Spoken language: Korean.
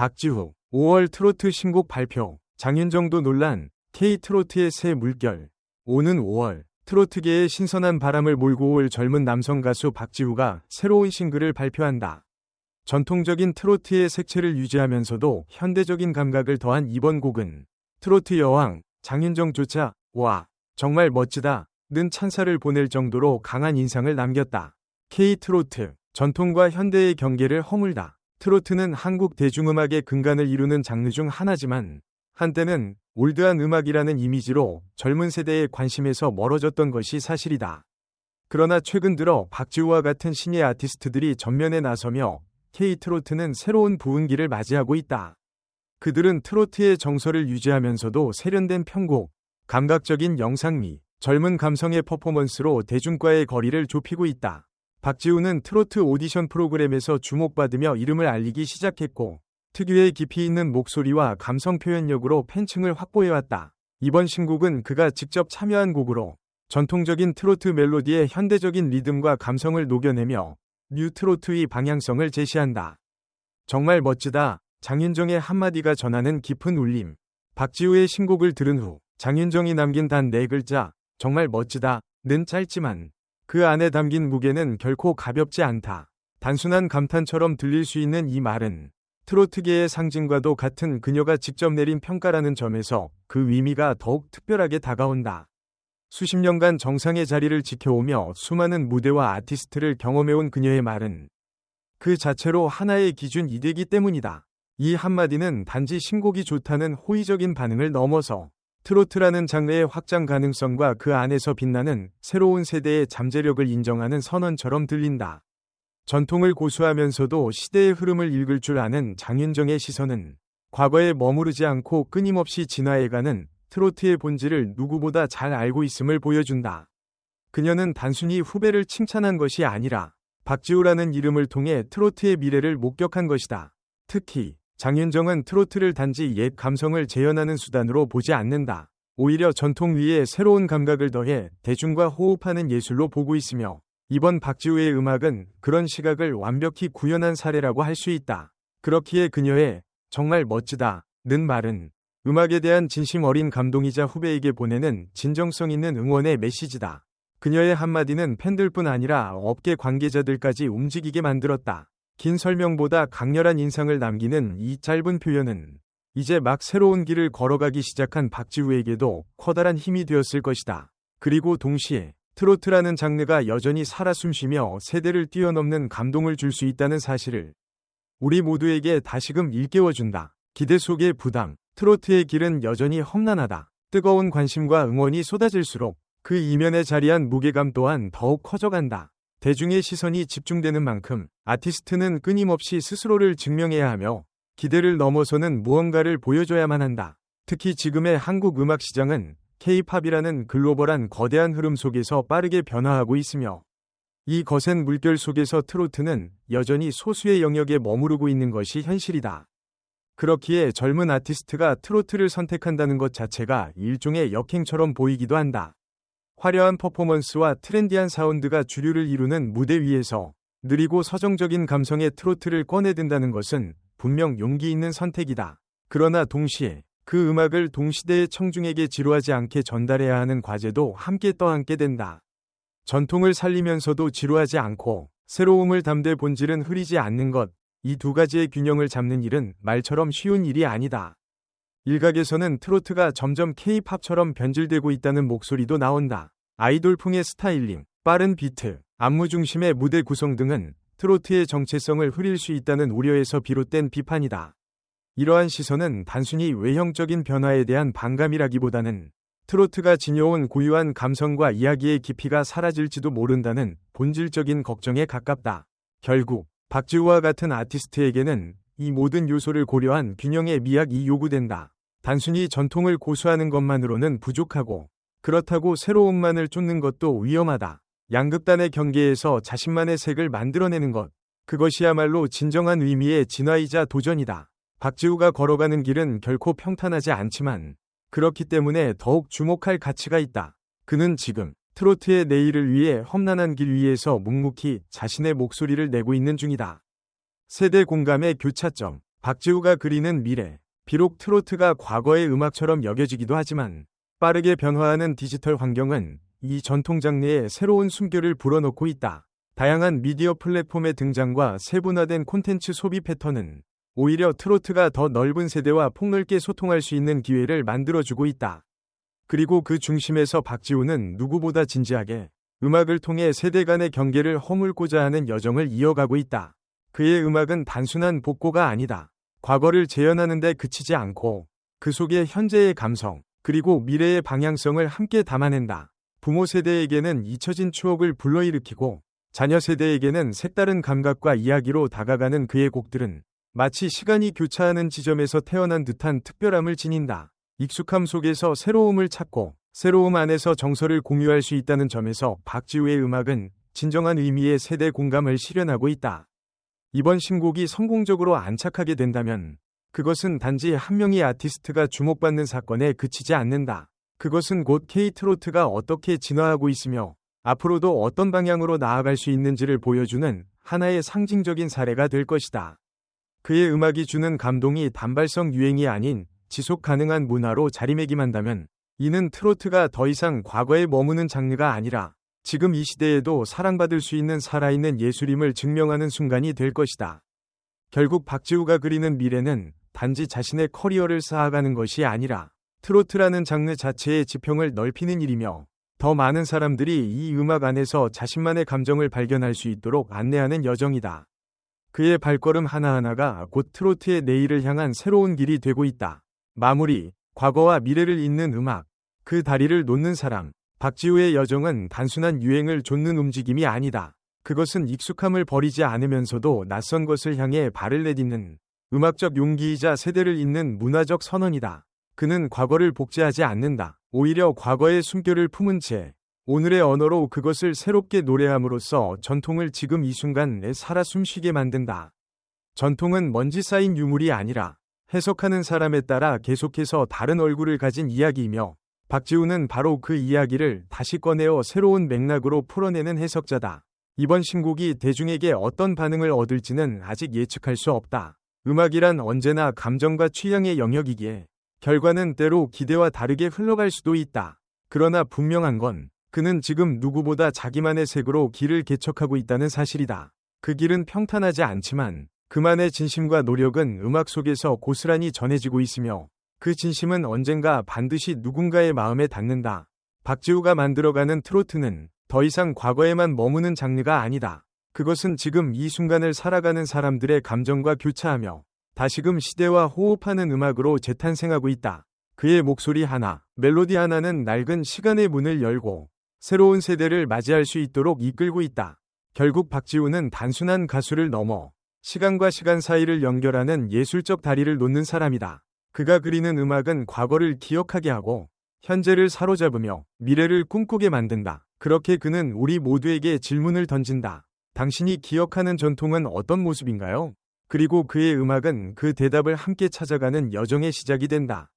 박지후 5월 트로트 신곡 발표 장윤정도 논란 K-트로트의 새 물결 오는 5월 트로트계에 신선한 바람을 몰고 올 젊은 남성 가수 박지우가 새로운 싱글을 발표한다. 전통적인 트로트의 색채를 유지하면서도 현대적인 감각을 더한 이번 곡은 트로트 여왕 장윤정조차 와 정말 멋지다 는 찬사를 보낼 정도로 강한 인상을 남겼다. K-트로트 전통과 현대의 경계를 허물다. 트로트는 한국 대중음악의 근간을 이루는 장르 중 하나지만 한때는 올드한 음악이라는 이미지로 젊은 세대의 관심에서 멀어졌던 것이 사실이다. 그러나 최근 들어 박지우와 같은 신예 아티스트들이 전면에 나서며 K-트로트는 새로운 부흥기를 맞이하고 있다. 그들은 트로트의 정서를 유지하면서도 세련된 편곡, 감각적인 영상미, 젊은 감성의 퍼포먼스로 대중과의 거리를 좁히고 있다. 박지우는 트로트 오디션 프로그램에서 주목받으며 이름을 알리기 시작했고 특유의 깊이 있는 목소리와 감성 표현력으로 팬층을 확보해왔다. 이번 신곡은 그가 직접 참여한 곡으로 전통적인 트로트 멜로디의 현대적인 리듬과 감성을 녹여내며 뉴 트로트의 방향성을 제시한다. 정말 멋지다. 장윤정의 한마디가 전하는 깊은 울림. 박지우의 신곡을 들은 후 장윤정이 남긴 단 네 글자 정말 멋지다. 는 짧지만 그 안에 담긴 무게는 결코 가볍지 않다. 단순한 감탄처럼 들릴 수 있는 이 말은 트로트계의 상징과도 같은 그녀가 직접 내린 평가라는 점에서 그 의미가 더욱 특별하게 다가온다. 수십 년간 정상의 자리를 지켜오며 수많은 무대와 아티스트를 경험해온 그녀의 말은 그 자체로 하나의 기준이 되기 때문이다. 이 한마디는 단지 신곡이 좋다는 호의적인 반응을 넘어서 트로트라는 장르의 확장 가능성과 그 안에서 빛나는 새로운 세대의 잠재력을 인정하는 선언처럼 들린다. 전통을 고수하면서도 시대의 흐름을 읽을 줄 아는 장윤정의 시선은 과거에 머무르지 않고 끊임없이 진화해가는 트로트의 본질을 누구보다 잘 알고 있음을 보여준다. 그녀는 단순히 후배를 칭찬한 것이 아니라 박지우라는 이름을 통해 트로트의 미래를 목격한 것이다. 특히 장윤정은 트로트를 단지 옛 감성을 재현하는 수단으로 보지 않는다. 오히려 전통 위에 새로운 감각을 더해 대중과 호흡하는 예술로 보고 있으며 이번 박지우의 음악은 그런 시각을 완벽히 구현한 사례라고 할 수 있다. 그렇기에 그녀의 정말 멋지다 는 말은 음악에 대한 진심 어린 감동이자 후배에게 보내는 진정성 있는 응원의 메시지다. 그녀의 한마디는 팬들뿐 아니라 업계 관계자들까지 움직이게 만들었다. 긴 설명보다 강렬한 인상을 남기는 이 짧은 표현은 이제 막 새로운 길을 걸어가기 시작한 박지우에게도 커다란 힘이 되었을 것이다. 그리고 동시에 트로트라는 장르가 여전히 살아 숨쉬며 세대를 뛰어넘는 감동을 줄 수 있다는 사실을 우리 모두에게 다시금 일깨워준다. 기대 속의 부담, 트로트의 길은 여전히 험난하다. 뜨거운 관심과 응원이 쏟아질수록 그 이면에 자리한 무게감 또한 더욱 커져간다. 대중의 시선이 집중되는 만큼 아티스트는 끊임없이 스스로를 증명해야 하며 기대를 넘어서는 무언가를 보여줘야만 한다. 특히 지금의 한국 음악 시장은 K-팝이라는 글로벌한 거대한 흐름 속에서 빠르게 변화하고 있으며 이 거센 물결 속에서 트로트는 여전히 소수의 영역에 머무르고 있는 것이 현실이다. 그렇기에 젊은 아티스트가 트로트를 선택한다는 것 자체가 일종의 역행처럼 보이기도 한다. 화려한 퍼포먼스와 트렌디한 사운드가 주류를 이루는 무대 위에서 느리고 서정적인 감성의 트로트를 꺼내든다는 것은 분명 용기 있는 선택이다. 그러나 동시에 그 음악을 동시대의 청중에게 지루하지 않게 전달해야 하는 과제도 함께 떠안게 된다. 전통을 살리면서도 지루하지 않고 새로움을 담대 본질은 흐리지 않는 것, 이 두 가지의 균형을 잡는 일은 말처럼 쉬운 일이 아니다. 일각에서는 트로트가 점점 K-팝처럼 변질되고 있다는 목소리도 나온다. 아이돌풍의 스타일링, 빠른 비트, 안무 중심의 무대 구성 등은 트로트의 정체성을 흐릴 수 있다는 우려에서 비롯된 비판이다. 이러한 시선은 단순히 외형적인 변화에 대한 반감이라기보다는 트로트가 지녀온 고유한 감성과 이야기의 깊이가 사라질지도 모른다는 본질적인 걱정에 가깝다. 결국 박지우와 같은 아티스트에게는 이 모든 요소를 고려한 균형의 미학이 요구된다. 단순히 전통을 고수하는 것만으로는 부족하고 그렇다고 새로움만을 쫓는 것도 위험하다. 양극단의 경계에서 자신만의 색을 만들어내는 것. 그것이야말로 진정한 의미의 진화이자 도전이다. 박지우가 걸어가는 길은 결코 평탄하지 않지만 그렇기 때문에 더욱 주목할 가치가 있다. 그는 지금 트로트의 내일을 위해 험난한 길 위에서 묵묵히 자신의 목소리를 내고 있는 중이다. 세대 공감의 교차점. 박지우가 그리는 미래. 비록 트로트가 과거의 음악처럼 여겨지기도 하지만 빠르게 변화하는 디지털 환경은 이 전통 장르에 새로운 숨결을 불어넣고 있다. 다양한 미디어 플랫폼의 등장과 세분화된 콘텐츠 소비 패턴은 오히려 트로트가 더 넓은 세대와 폭넓게 소통할 수 있는 기회를 만들어주고 있다. 그리고 그 중심에서 박지우는 누구보다 진지하게 음악을 통해 세대 간의 경계를 허물고자 하는 여정을 이어가고 있다. 그의 음악은 단순한 복고가 아니다. 과거를 재현하는 데 그치지 않고 그 속에 현재의 감성, 그리고 미래의 방향성을 함께 담아낸다. 부모 세대에게는 잊혀진 추억을 불러일으키고 자녀 세대에게는 색다른 감각과 이야기로 다가가는 그의 곡들은 마치 시간이 교차하는 지점에서 태어난 듯한 특별함을 지닌다. 익숙함 속에서 새로움을 찾고 새로움 안에서 정서를 공유할 수 있다는 점에서 박지우의 음악은 진정한 의미의 세대 공감을 실현하고 있다. 이번 신곡이 성공적으로 안착하게 된다면 그것은 단지 한 명의 아티스트가 주목받는 사건에 그치지 않는다. 그것은 곧 K-트로트가 어떻게 진화하고 있으며 앞으로도 어떤 방향으로 나아갈 수 있는지를 보여주는 하나의 상징적인 사례가 될 것이다. 그의 음악이 주는 감동이 단발성 유행이 아닌 지속 가능한 문화로 자리매김한다면 이는 트로트가 더 이상 과거에 머무는 장르가 아니라 지금 이 시대에도 사랑받을 수 있는 살아있는 예술임을 증명하는 순간이 될 것이다. 결국 박지우가 그리는 미래는 단지 자신의 커리어를 쌓아가는 것이 아니라 트로트라는 장르 자체의 지평을 넓히는 일이며 더 많은 사람들이 이 음악 안에서 자신만의 감정을 발견할 수 있도록 안내하는 여정이다. 그의 발걸음 하나하나가 곧 트로트의 내일을 향한 새로운 길이 되고 있다. 마무리, 과거와 미래를 잇는 음악, 그 다리를 놓는 사람, 박지우의 여정은 단순한 유행을 좇는 움직임이 아니다. 그것은 익숙함을 버리지 않으면서도 낯선 것을 향해 발을 내딛는 음악적 용기이자 세대를 잇는 문화적 선언이다. 그는 과거를 복제하지 않는다. 오히려 과거의 숨결을 품은 채 오늘의 언어로 그것을 새롭게 노래함으로써 전통을 지금 이 순간에 살아 숨쉬게 만든다. 전통은 먼지 쌓인 유물이 아니라 해석하는 사람에 따라 계속해서 다른 얼굴을 가진 이야기이며 박지우는 바로 그 이야기를 다시 꺼내어 새로운 맥락으로 풀어내는 해석자다. 이번 신곡이 대중에게 어떤 반응을 얻을지는 아직 예측할 수 없다. 음악이란 언제나 감정과 취향의 영역이기에 결과는 때로 기대와 다르게 흘러갈 수도 있다. 그러나 분명한 건 그는 지금 누구보다 자기만의 색으로 길을 개척하고 있다는 사실이다. 그 길은 평탄하지 않지만 그만의 진심과 노력은 음악 속에서 고스란히 전해지고 있으며 그 진심은 언젠가 반드시 누군가의 마음에 닿는다. 박지우가 만들어가는 트로트는 더 이상 과거에만 머무는 장르가 아니다. 그것은 지금 이 순간을 살아가는 사람들의 감정과 교차하며 다시금 시대와 호흡하는 음악으로 재탄생하고 있다. 그의 목소리 하나, 멜로디 하나는 낡은 시간의 문을 열고 새로운 세대를 맞이할 수 있도록 이끌고 있다. 결국 박지우는 단순한 가수를 넘어 시간과 시간 사이를 연결하는 예술적 다리를 놓는 사람이다. 그가 그리는 음악은 과거를 기억하게 하고 현재를 사로잡으며 미래를 꿈꾸게 만든다. 그렇게 그는 우리 모두에게 질문을 던진다. 당신이 기억하는 전통은 어떤 모습인가요? 그리고 그의 음악은 그 대답을 함께 찾아가는 여정의 시작이 된다.